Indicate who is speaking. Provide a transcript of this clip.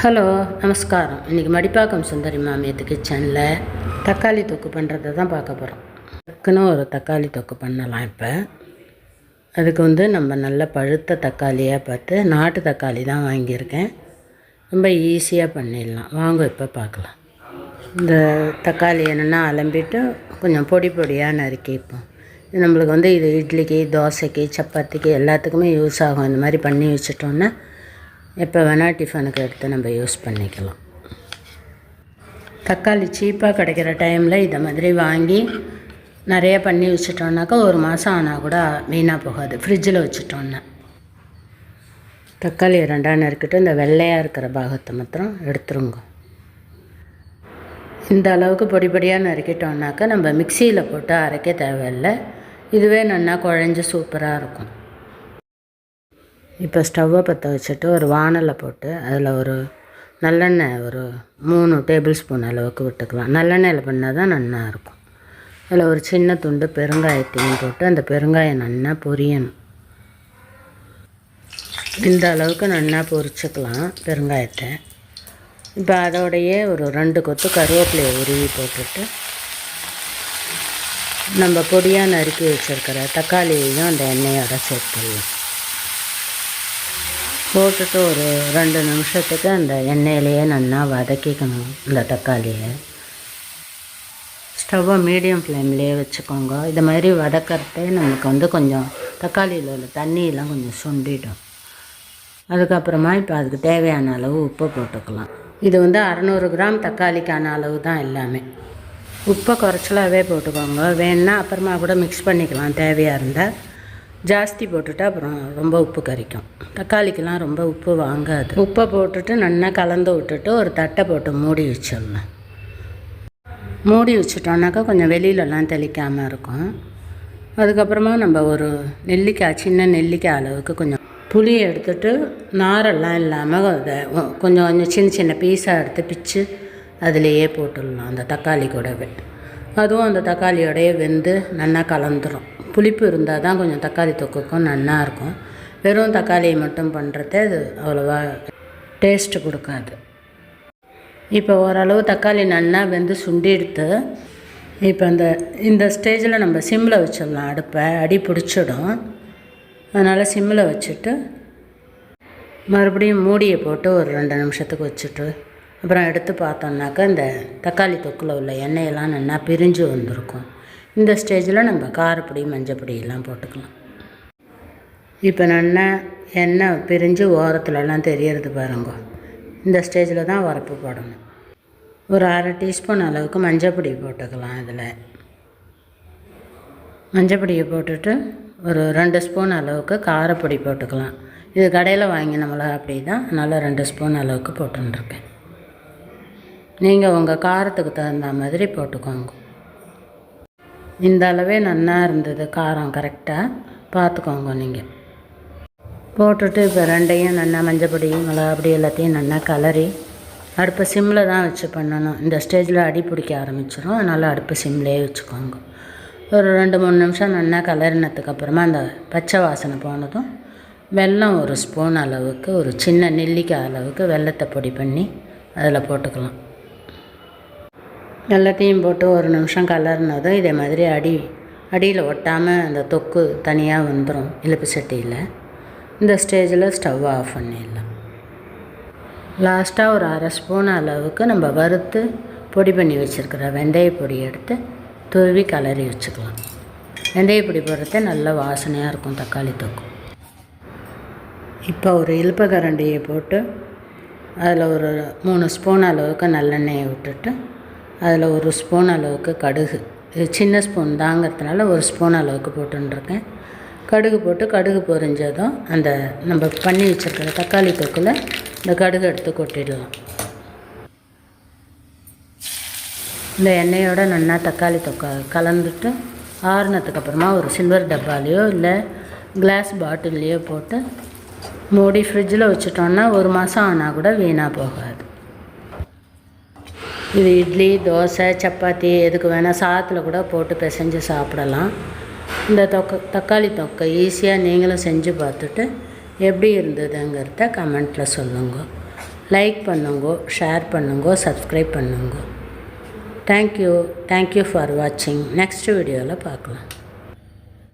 Speaker 1: Hello நமஸ்காரம். இன்றைக்கி மடிப்பாக்கம் சுந்தரி மாமியத்து கிச்சனில் தக்காளி தொக்கு பண்ணுறதை தான் பார்க்க போகிறோம் டக்குன்னு ஒரு தக்காளி தொக்கு பண்ணலாம் இப்போ. அதுக்கு வந்து நம்ம நல்ல பழுத்த தக்காளியாக பார்த்து நாட்டு தக்காளி தான் வாங்கியிருக்கேன். ரொம்ப ஈஸியாக பண்ணிடலாம். வாங்க இப்போ பார்க்கலாம். இந்த தக்காளி என்னென்னா அலம்பிட்டு கொஞ்சம் பொடி பொடியாக நறுக்கிப்போம் நம்மளுக்கு வந்து இது இட்லிக்கு தோசைக்கு சப்பாத்திக்கு எல்லாத்துக்குமே யூஸ் ஆகும். இந்த மாதிரி பண்ணி வச்சுட்டோன்னா எப்போ வேணால் டிஃபனுக்கு எடுத்து நம்ம யூஸ் பண்ணிக்கலாம். தக்காளி சீப்பாக கிடைக்கிற டைமில் இதை மாதிரி வாங்கி நிறைய பண்ணி வச்சிட்டோம்னாக்கா ஒரு மாதம் ஆனால் கூட வீணாக போகாது. ஃப்ரிட்ஜில் வச்சுட்டோன்னா தக்காளி ரெண்டாக நறுக்கிட்டு இந்த வெள்ளையாக இருக்கிற பாகத்தை மாத்திரம் எடுத்துருங்க. இந்த அளவுக்கு பொடி பொடியாக நறுக்கிட்டோன்னாக்கா நம்ம மிக்சியில் போட்டு அரைக்க தேவையில்லை. இதுவே நல்லா குழஞ்சி சூப்பராக இருக்கும். இப்போ ஸ்டவ்வை பற்ற வச்சுட்டு ஒரு வானலை போட்டு அதில் ஒரு நல்லெண்ணெய் ஒரு மூணு டேபிள் ஸ்பூன் அளவுக்கு விட்டுக்கலாம். நல்லெண்ணெயில் பண்ணால் தான் நல்லா இருக்கும் அதில் ஒரு சின்ன துண்டு பெருங்காயத்தையும் போட்டு அந்த பெருங்காயம் நல்லா பொரியணும். இந்த அளவுக்கு நல்லா பொரிச்சுக்கலாம் பெருங்காயத்தை. இப்போ அதோடையே ஒரு ரெண்டு கொத்து கருவேப்பிலையை உருவி போட்டுட்டு நம்ம பொடியாக நறுக்கி வச்சுருக்கிற தக்காளியையும் அந்த எண்ணெயோட சேர்த்துடலாம். போட்டுட்டு ஒரு ரெண்டு நிமிஷத்துக்கு அந்த எண்ணெயிலையே நல்லா வதக்கிக்கணும் இந்த தக்காளியை. ஸ்டவ்வை மீடியம் ஃப்ளேம்லேயே வச்சுக்கோங்க. இது மாதிரி வதக்கிறதே நமக்கு வந்து கொஞ்சம் தக்காளியில் உள்ள தண்ணியெல்லாம் கொஞ்சம் சுண்டிடும். அதுக்கப்புறமா இப்போ அதுக்கு தேவையான அளவு உப்பு போட்டுக்கலாம். இது வந்து அறநூறு கிராம் தக்காளிக்கான அளவு தான் எல்லாமே. உப்பை குறைச்சலாகவே போட்டுக்கோங்க. வேணுன்னா அப்புறமா கூட மிக்ஸ் பண்ணிக்கலாம். தேவையாக இருந்தால் ஜாஸ்தி போட்டுட்டா அப்புறம் ரொம்ப உப்பு கறிக்கும் தக்காளிக்கெலாம் ரொம்ப உப்பு வாங்காது. உப்பை போட்டுட்டு நல்லா கலந்து விட்டுட்டு ஒரு தட்டை போட்டு மூடி வச்சிடணும். மூடி வச்சிட்டோன்னாக்கா கொஞ்சம் வெளியிலலாம் தெளிக்காமல் இருக்கும். அதுக்கப்புறமா நம்ம ஒரு நெல்லிக்காய் சின்ன நெல்லிக்காய் அளவுக்கு கொஞ்சம் புளியை எடுத்துட்டு நாரெல்லாம் இல்லாமல் அதை கொஞ்சம் கொஞ்சம் சின்ன சின்ன பீஸாக எடுத்து பிச்சு அதிலேயே போட்டுடலாம் அந்த தக்காளி கூடவே. அதுவும் அந்த தக்காளியோடையே வெந்து நல்லா கலந்துரும். புளிப்பு இருந்தால் தான் கொஞ்சம் தக்காளி தொக்குக்கும் நல்லாயிருக்கும். வெறும் தக்காளியை மட்டும் பண்ணுறது அது அவ்வளோவா டேஸ்ட்டு கொடுக்காது. இப்போ ஓரளவு தக்காளி நல்லா வெந்து சுண்டி எடுத்து இப்போ அந்த இந்த ஸ்டேஜில் நம்ம சிம்மில் வச்சிடலாம். அடுப்பை அடி பிடிச்சிடும். அதனால் சிம்மில் வச்சுட்டு மறுபடியும் மூடியை போட்டு ஒரு ரெண்டு நிமிஷத்துக்கு வச்சுட்டு அப்புறம் எடுத்து பார்த்தோம்னாக்கா இந்த தக்காளி தொக்கில் உள்ள எண்ணெயெல்லாம் நல்லா பிரிஞ்சு வந்திருக்கும். இந்த ஸ்டேஜில் நம்ம காரப்பொடி மஞ்சப்பொடி எல்லாம் போட்டுக்கலாம். இப்போ நல்லா எண்ணெய் பிரிஞ்சு ஓரத்துலலாம் தெரியறது பாருங்க. இந்த ஸ்டேஜில் தான் உரப்பு போடணும். ஒரு அரை டீஸ்பூன் அளவுக்கு மஞ்சப்பொடி போட்டுக்கலாம் அதில் மஞ்சப்பொடியை போட்டுட்டு ஒரு ரெண்டு ஸ்பூன் அளவுக்கு காரப்பொடி போட்டுக்கலாம். இது கடையில் வாங்கினோம்ல அப்படி தான் நல்லா ரெண்டு ஸ்பூன் அளவுக்கு போட்டுருக்கேன் நீங்கள் உங்கள் காரத்துக்கு தகுந்த மாதிரி போட்டுக்கோங்க. இந்த அளவே நல்லா இருந்தது காரம் கரெக்டாக பார்த்துக்கோங்க நீங்கள் போட்டுட்டு இப்போ ரெண்டையும் நல்லா மஞ்சப்பொடி மிளகா அப்படி எல்லாத்தையும் நல்லா கலரி அடுப்பை சிம்மில் தான் வச்சு பண்ணணும். இந்த ஸ்டேஜில் அடி பிடிக்க ஆரம்பிச்சிடும் அதனால் அடுப்பு சிம்லேயே வச்சுக்கோங்க. ஒரு ரெண்டு மூணு நிமிஷம் நல்லா கலரினதுக்கப்புறமா அந்த பச்சை வாசனை போனதும் வெல்லம் ஒரு ஸ்பூன் அளவுக்கு ஒரு சின்ன நெல்லிக்காய் அளவுக்கு வெல்லத்தை பொடி பண்ணி அதில் போட்டுக்கலாம். எல்லாத்தையும் போட்டு ஒரு நிமிஷம் கலர்னதும் இதே மாதிரி அடி அடியில் ஒட்டாமல் அந்த தொக்கு தனியாக வந்துடும் இழுப்பு சட்டியில். இந்த ஸ்டேஜில் ஸ்டவ் ஆஃப் பண்ணிடலாம். லாஸ்ட்டாக ஒரு அரை ஸ்பூன் அளவுக்கு நம்ம வறுத்து பொடி பண்ணி வச்சுருக்கிற வெந்தய பொடி எடுத்து துருவி கலரி வச்சுக்கலாம். வெந்தய பொடி போடுறதே நல்ல வாசனையாக இருக்கும் தக்காளி தொக்கு. இப்போ ஒரு இழுப்பு கரண்டியை போட்டு அதில் ஒரு மூணு ஸ்பூன் அளவுக்கு நல்லெண்ணெயை விட்டுட்டு அதில் ஒரு ஸ்பூன் அளவுக்கு கடுகு. இது சின்ன ஸ்பூன் தாங்கிறதுனால ஒரு ஸ்பூன் அளவுக்கு போட்டுருக்கேன் கடுகு போட்டு கடுகு பொரிஞ்சதும் அந்த நம்ம பண்ணி வச்சுருக்கிற தக்காளி தொக்கில் இந்த கடுகு எடுத்து கொட்டிடலாம். இந்த எண்ணெயோட நல்லா தக்காளி தொக்கை கலந்துட்டு ஆறுனதுக்கு அப்புறமா ஒரு சில்வர் டப்பாலேயோ இல்லை கிளாஸ் பாட்டில்லையோ போட்டு மூடி ஃப்ரிட்ஜில் வச்சுட்டோன்னா ஒரு மாதம் ஆனால் கூட வீணாக போகாது. இது இட்லி தோசை சப்பாத்தி எதுக்கு வேணால் சாதத்தில் கூட போட்டு பிசைஞ்சு சாப்பிடலாம். இந்த தொக்க தக்காளி தொக்கை ஈஸியாக நீங்களும் செஞ்சு பார்த்துட்டு எப்படி இருந்ததுங்கிறத கமெண்ட்டில் சொல்லுங்க. லைக் பண்ணுங்க ஷேர் பண்ணுங்க சப்ஸ்கிரைப் பண்ணுங்க. Thank you thank you for வாட்சிங் நெக்ஸ்ட் வீடியோவில் பார்க்கலாம்.